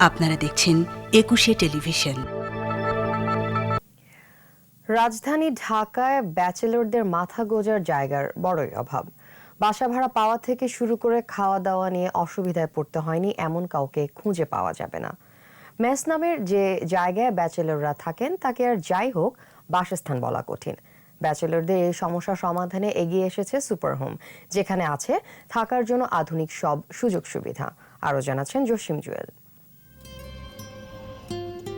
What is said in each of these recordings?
আপনারা দেখছেন একুশে টেলিভিশন। রাজধানী ঢাকায় ব্যাচেলরদের মাথা গোজার জায়গার বড়ই অভাব। বাসা ভাড়া পাওয়া থেকে শুরু করে খাওয়া দাওয়া নিয়ে অসুবিধায় পড়তে হয়নি এমন কাউকে খুঁজে পাওয়া যাবে না। মেস নামের যে জায়গায় ব্যাচেলররা থাকেন, তাকে আর যাই হোক, বাসস্থান বলা কঠিন। ব্যাচেলরদের এই সমস্যা সমাধানে এগিয়ে এসেছে সুপার হোম, যেখানে আছে থাকার জন্য আধুনিক সব সুযোগ সুবিধা। আরও জানাচ্ছেন জসিম জুয়েল।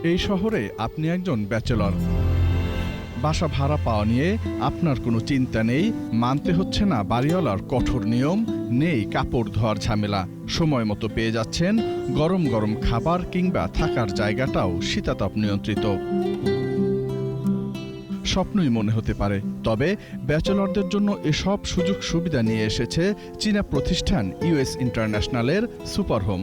এই শহরে আপনি একজন ব্যাচেলর। বাসা ভাড়া পাওয়া নিয়ে আপনার কোনো চিন্তা নেই, মানতে হচ্ছে না বাড়িওয়ালার কঠোর নিয়ম, নেই কাপড় ধোয়ার ঝামেলা। সময় মতো পেয়ে যাচ্ছেন, গরম গরম খাবার কিংবা থাকার জায়গাটাও শীতাতপ নিয়ন্ত্রিত। স্বপ্নই মনে হতে পারে, তবে ব্যাচেলরদের জন্য এসব সুযোগ সুবিধা নিয়ে এসেছে চীনা প্রতিষ্ঠান ইউএস ইন্টারন্যাশনালের সুপারহোম।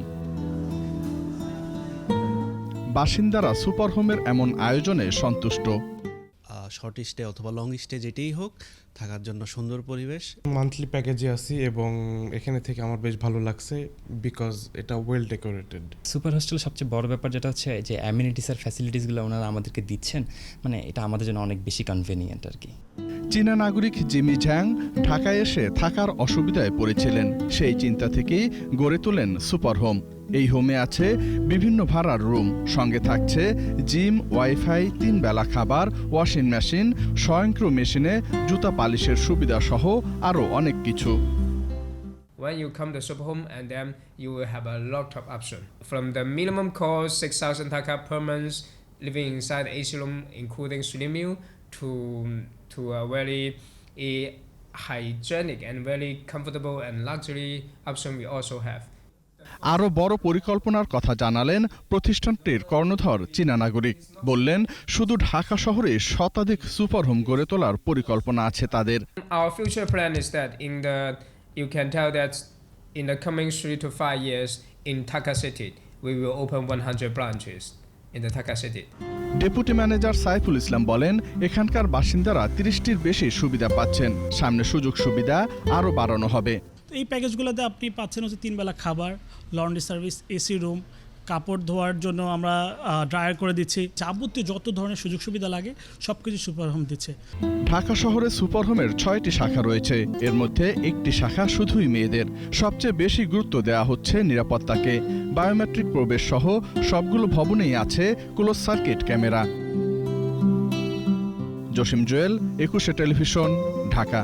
বাসিন্দারা সুপারহোমের এমন আয়োজনে সন্তুষ্ট। শর্ট স্টে অথবা লং স্টে যেটাই হোক থাকার জন্য সুন্দর পরিবেশ। মান্থলি প্যাকেজে আছি এবং এখানে থেকে আমার বেশ ভালো লাগছে বিকজ এটা ওয়েল ডেকোরেটেড সুপার হোস্টেল সবচেয়ে বড় ব্যাপার যেটা হচ্ছে যে অ্যামিনিটিস আর ফ্যাসিলিটিসগুলো ওনারা আমাদেরকে দিচ্ছেন মানে এটা আমাদের জন্য অনেক বেশি কনভেনিয়েন্ট আর কি। চীনা নাগরিক জিমি ঝ্যাং ঢাকায় এসে থাকার অসুবিধায় পড়েছিলেন। সেই চিন্তা থেকেই গড়ে তোলেন সুপারহোম এই হোমে আছে বিভিন্ন ভাড়ার রুম সঙ্গে থাকছে জিম ওয়াইফাই তিন বেলা খাবার ওয়াশিং মেশিন স্বয়ংক্রিয় মেশিনে জুতা পালিশের সুবিধা সহ আরও অনেক কিছু When you come to Superhome and then you will have a lot of option. From the minimum cost, 6,000 taka per month, living inside the AC room, including swimming meal, to, to a very a hygienic and very comfortable and luxury option we also have. আরও বড় পরিকল্পনার কথা জানালেন প্রতিষ্ঠানটির কর্ণধর চীনা নাগরিক। বললেন শুধু ঢাকা শহরে শতাধিক সুপারহোম গড়ে তোলার পরিকল্পনা আছে তাদের। Our future plan is that in the you can tell that in the coming three to five years in Taka City, we will open 100 branches in the Taka City. Deputy manager Saiful Islam বলেন এখানকার বাসিন্দারা তিরিশটির বেশি সুবিধা পাচ্ছেন। সামনে সুযোগ সুবিধা আরও বাড়ানো হবে। তো এই প্যাকেজগুলোতে আপনি পাচ্ছেন হচ্ছে তিনবেলা খাবার লন্ড্রি সার্ভিস এসি রুম কাপড় ধোয়ার জন্য আমরা ড্রায়ার করে দিচ্ছি। যাবতীয় যত ধরনের সুযোগ সুবিধা লাগে সব কিছু সুপার হোম দিচ্ছে। ঢাকা শহরে সুপারহোমের ছয়টি শাখা রয়েছে। এর মধ্যে একটি শাখা শুধুই মেয়েদের। সবচেয়ে বেশি গুরুত্ব দেওয়া হচ্ছে নিরাপত্তাকে। বায়োমেট্রিক প্রবেশ সহ সবগুলো ভবনেই আছে close circuit camera Jasim Jewel, Ekushey television, Dhaka.